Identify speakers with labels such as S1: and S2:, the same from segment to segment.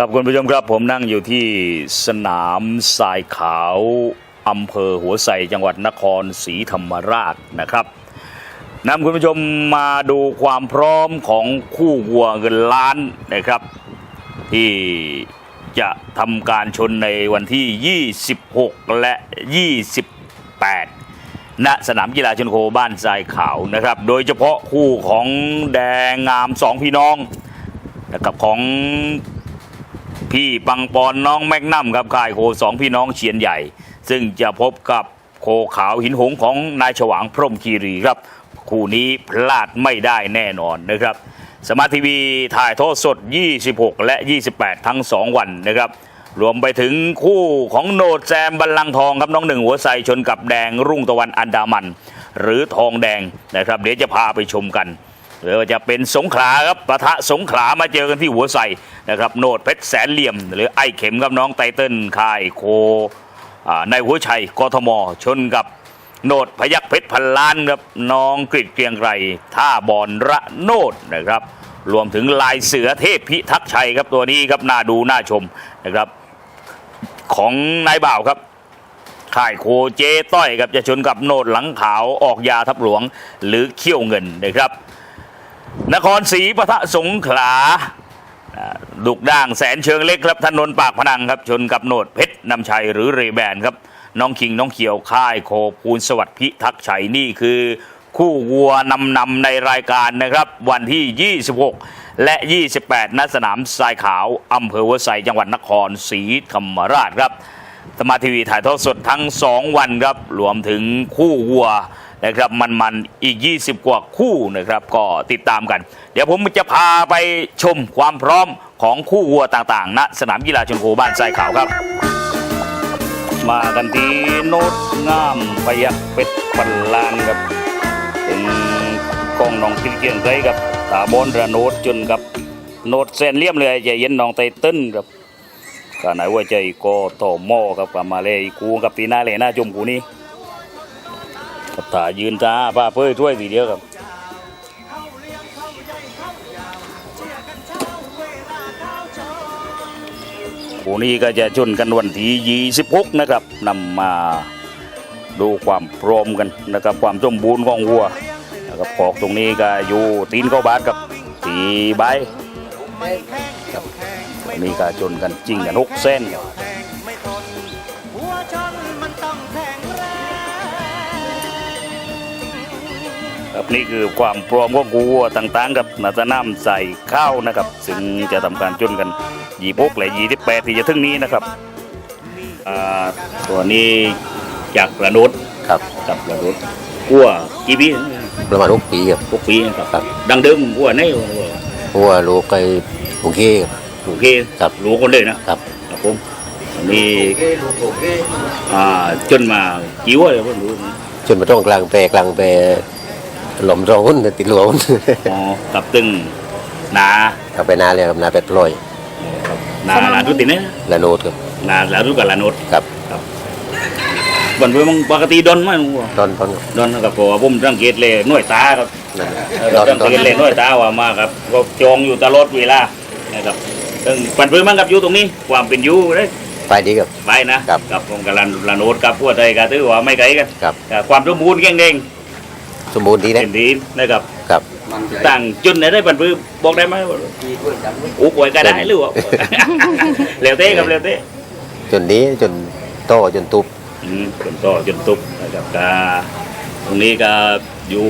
S1: ครับคุณผู้ชมครับผมนั่งอยู่ที่สนามทรายขาวอำเภอหัวไสจังหวัดนครศรีธรรมราชนะครับนำคุณผู้ชมมาดูความพร้อมของคู่วัวเงินล้านนะครับ ที่จะทำการชนในวันที่ 26 และ 28 ณสนามกีฬาชนโคบ้านทรายขาวนะครับ โดยเฉพาะคู่ของแดงงามสองพี่น้องนะครับของ พี่ปังปอนน้องแมกนัมครับค่ายโคสองพี่น้องเชียนใหญ่ ซึ่งจะพบกับโคขาวหินหงของนายฉวางพรมคีรีครับ คู่นี้พลาดไม่ได้แน่นอนนะครับ สมาร์ททีวีถ่ายทอดสด 26 และ 28 ทั้ง 2 วันนะครับ รวมไปถึงคู่ของโนดแซมบัลลังทองครับน้องหนึ่งหัวไซชนกับแดงรุ่งตะวันอันดามัน หรือทองแดงนะครับ เดี๋ยวจะพาไปชมกัน หรือว่าจะเป็นสงขลาครับปะทะสงขลามาเจอกันที่หัวไสนะครับโนดเพชรแสนเหลี่ยม หรือไอ้เข็มกับน้องไตเติ้ลคายโคอ่าในหัวชัยกทมชนกับโนดพยักเพชรพันล้านครับน้องกริดเกรียงไกรท่าบอลระโนดนะครับ รวมถึงลายเสือเทพพิทักษ์ชัยครับตัวนี้ครับน่าดูน่าชมนะครับ ของนายบ่าวครับค่ายโคเจต้อยครับจะชนกับโนดหลังขาวออกยาทับหลวง หรือเขี้ยวเงินนะครับ นครศรีปะทะสงขลาดุกด่างแสนเชิงเล็กครับถนนปากพนังครับ ชนกับโนดเพชรนำชัยหรือเรแบนครับน้องคิงน้องเขียวค่ายโคภูลสวัสดิ์พิทักษ์ชัยนี่คือ คู่วัวนำนำในรายการนะครับ วันที่ 26 และ 28ณสนามทรายขาวอำเภอหัวไซจังหวัดนครศรีธรรมราชครับสมาททีวีถ่ายทอดสดทั้ง 2 วันครับรวมถึงคู่วัว นะครับมันๆอีก 20 กว่าคู่นะครับก็ติดตามกัน เดี๋ยวผมจะพาไปชมความพร้อมของคู่วัวต่างๆณสนามกีฬาชนโคบ้านทรายขาวครับ มากันที่โนดงามพยักเป็ดปันลานครับเป็นกองน้องกินเกียงไกรกับตาบอนระโนดจนกับโนดเซนเลี่ยมเลยใจเย็นน้องไตเติ้ลครับก็ไหนว่าใจก็ต่อหม้อครับกับมาเลยกูกับตีหน้าเลยหน้าจมกูนี่ กับตายืนตาป้าเพื่อถ้วยทีเดียวครับกูนี้ก็จะชนกันวันที่26 นะครับนำมาดูความพร้อมกันนะครับความสมบูรณ์ของวัวนะครับขอกตรงนี้ก็อยู่ตีนเข้าบาทกับตีใบครับนี่ก็ชนกันจริงกันหกเส้นครับ ครับนี่คือความพร้อมของวัวต่างๆกับนาตน้ำใส่ข้าวนะครับ ซึ่งจะทำการจนกันยี่พกและยี่ที่แปดที่จะถึงนี้นะครับอ่าตัวนี้จากระนุด
S2: ครับ
S1: กับระนุดวัวกี่ปี
S2: ประมาณหกปีครับ
S1: หกปีนะครับ
S2: ครับ
S1: ดังเดิมวัวไหนวัว
S2: เพราะว่าลูกไก่โอเคครับ
S1: โอเค
S2: ครับ
S1: รู้คนเลยนะครับครับผมอันนี้อ่าจนมากี่วัวเลยผมรู้
S2: จนมาต้องกลางแปรกลางแปร หลอมร้อนติดหลวม
S1: อ๋อกับตึงหนา
S2: กลับไปนาเลยครับนาเป็ดพลอย
S1: หนาหนาทุกติเนี่ย
S2: และโนดครับ
S1: หนาหนาทุกกับหลานโนด
S2: ครับ
S1: วันเพื่อมึงปกติดอนมั้ง
S2: ตอนตอน
S1: ดอนกับผมผมสังเกตเลยหน่วยตาครับ
S2: นั่น
S1: เรา
S2: ตอน
S1: สัง
S2: ตอน
S1: เกตเลยหน่วยตาว่ามาครับก็จองอยู่ตลอดเวลานะครับซึ่งปันเพื่อมันกับอยู่ตรงนี้ความเป็นอยู่เลย
S2: ไปดีครับ
S1: ไปนะครับกับผมกับหลานหลานโนดกับพวกไทยกับถือว่าไม่ไกลกัน
S2: ครับ
S1: กับความสมบูรณ์แข็งแรง
S2: สมบูรณ์ดีนะ
S1: เป็นดีนะครับ
S2: ครับ
S1: ต่างจุดไหนได้ปันเพื่อบอกได้ไหมอุบไว้ก็ได้หรือว่าเร็วเต้ครับเร็วเต้
S2: จนดีจนโตจนตุบ
S1: อืมจนต่อจนตุบนะครับก็ตรงนี้ก็อยู่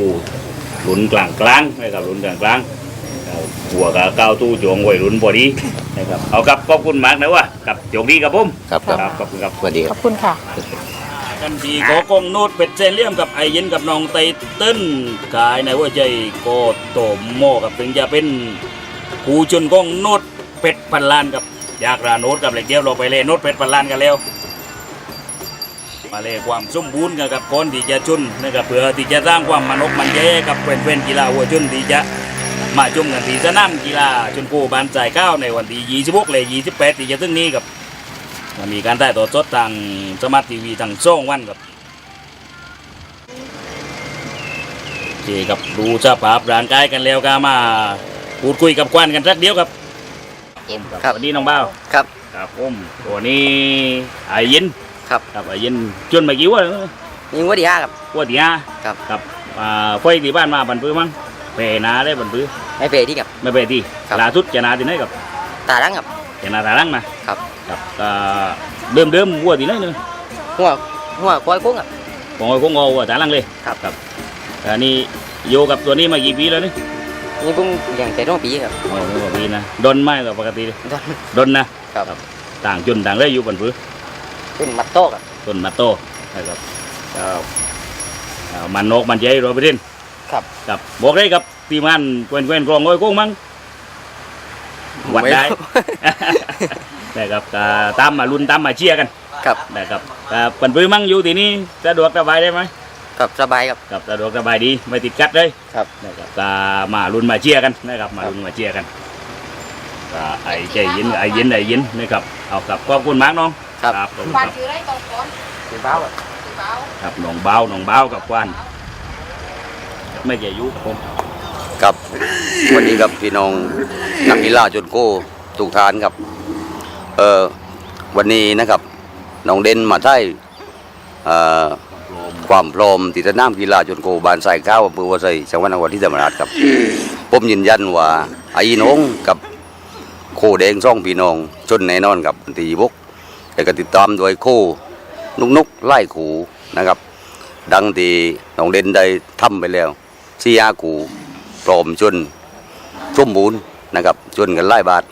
S1: หลุนกลางกลางๆนะครับหลุนกลางกลางๆเอาหัวกับก้าวตู้จวงไว้หลุนพอดีนะครับเอาครับขอบคุณมากนะว่ากับโจกดีครับผม
S2: ครับครับ
S1: ขอบคุณครับ
S2: สวัสดีค
S3: ข
S2: รับ
S3: อบคุณค่ะ
S1: กันทีโกกงโนดเป็ดเซเลียมกับไอเย็นกับน้องไตเติ้ลกายในหัวใจโกโตโมกับถึงจะเป็นกูชนกงโนดเป็ดพันล้านกับยากราโนดกับเหล็กเดียวเราไปเลยโนดเป็ดพันล้านกันแล้วมาเลยความสมบูรณ์กันกับคนที่จะชุนนะครับเพื่อที่จะสร้างความมันอกมันแย่กับเพื่อนๆกีฬาวัวชนที่จะมาจุ่มกันที่สนามกีฬาชนโคบานใจ่ายข้าวในวันที่26เลย28ที่จะถึงนี้กับ มามีการถ่ายทอดสดทางสมาร์ททีวีทางช่องวันครับโอเคครับดูสภาพร่างกายกันแล้วก็มาพูดคุยกับควันกันสักเดียวครับผมครับ
S3: ครับ
S1: สวัสดีน้องเบ้า
S3: ครับ
S1: ครับผมตัวนี้ไอ้ยิน
S3: ครับ
S1: ครับไอ้ยินจนมากี่วันแล้ว
S3: ยิงวัวดีห้าครับ
S1: วันที่ห้า
S3: ครับ
S1: ครับอ่าไฟที่บ้านมาบันพื้มั้งเพนาได้บันพื้
S3: ไม่เปรที่กับ
S1: ไม่ไปที่
S3: ครับ
S1: ล่าสุดจะนาที่ไหนกับ
S3: ตาดังครับ
S1: จะนาตาลังนะครับ ครับอ่าเดิมเดิมวัวที่ไหนเนี่ย
S3: หัวหัวควายกุ้งครับ
S1: ผมเอาคงเอาวัวตาลังเลย
S3: ครับ
S1: ครับอันนี้โยกับตัวนี้มากี่ปีแล้วนี่
S3: นี่กุ้งอย่างแต่ต้องปีครับ
S1: โอ้โหกว่าปีนะดนไหมกับปกติเลย
S3: ต้น
S1: ดนนะครับต่างจนต่างได้อยู่บันพื้
S3: ต้นมัดโต้ครับ
S1: ต้นมาโตนะครับครับอ่ามันนกมันใจโรเบร์ติน
S3: ครับ
S1: ครับบอกได้ครับทีมงานเพื่อนเพื่อนๆกรองโอ้ยโก้งมั้ง วัดได้ นะครับก็ตามมาลุ้นตามมาเชียร์กัน
S3: ครับ
S1: นะครับก็ปันปื้อมั่งอยู่ที่นี่สะดวกสบายได้ไหม
S3: ครับสบายครับ
S1: ครับสะดวกสบายดีไม่ติดกัดเลย
S3: ครับ
S1: นะครับก็มาลุ้นมาเชียร์กันนะครับ มาลุ้นมาเชียร์กันก็ไอ้ใจเย็นไอ้เย็นไอ้เย็นนะครับเอาครับขอบคุณมากน้อง
S3: ครับ
S1: ครับขอบคุณ
S4: ควา
S1: คนรับ
S4: ชื่ออะไรตรงก่อน
S3: สีฟ้าครับ
S4: ชื่อเบา
S1: ครับน้องเบาน้องเบากับควันไม่แก่ยุผม
S5: ครับวันนี้ครับพี่น้องนักกีฬาจนโก้ทุกทานครับ เอ่อวันนี้นะครับน้องเด่นมาไทยความพร้อมที่นามกีฬาจนโกบานสายข้าวอำเภอวัวไซจังหวัดนครที่ธรรมราชครับ ผมยืนยันว่าไอ้น้องกับโคแดงซ่องพี่น้องชนแน่นอนครับตีบกแต่ก็ติดตามโดยโคนุกนุกไล่ขูนะครับ ดังที่น้องเด่นได้ทำไปแล้วซียาขู พร้อมจนสมบูรณ์นะครับจนกันไล่บาท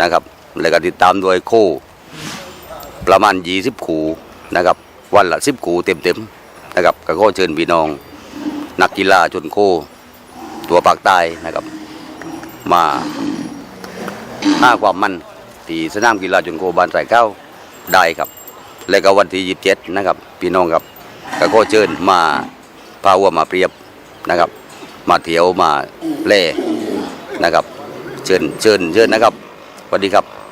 S5: นะครับแล้วก็ติดตามโดยโคประมาณ20ขู่นะครับวันละ10ขู่เต็มๆนะครับก็ขอเชิญพี่น้อง นักกีฬาจนโค ตัวปากใต้นะครับ มาห้าความมันที่สนามกีฬาจนโคบานสายเก้าได้ครับ แล้วก็วันที่27นะครับ พี่น้องครับก็ขอเชิญมาพาวัวมาเปรียบนะครับ มาเที่ยวมาเล่นะครับ เชิญเชิญเชิญนะครับสวัสดีครับ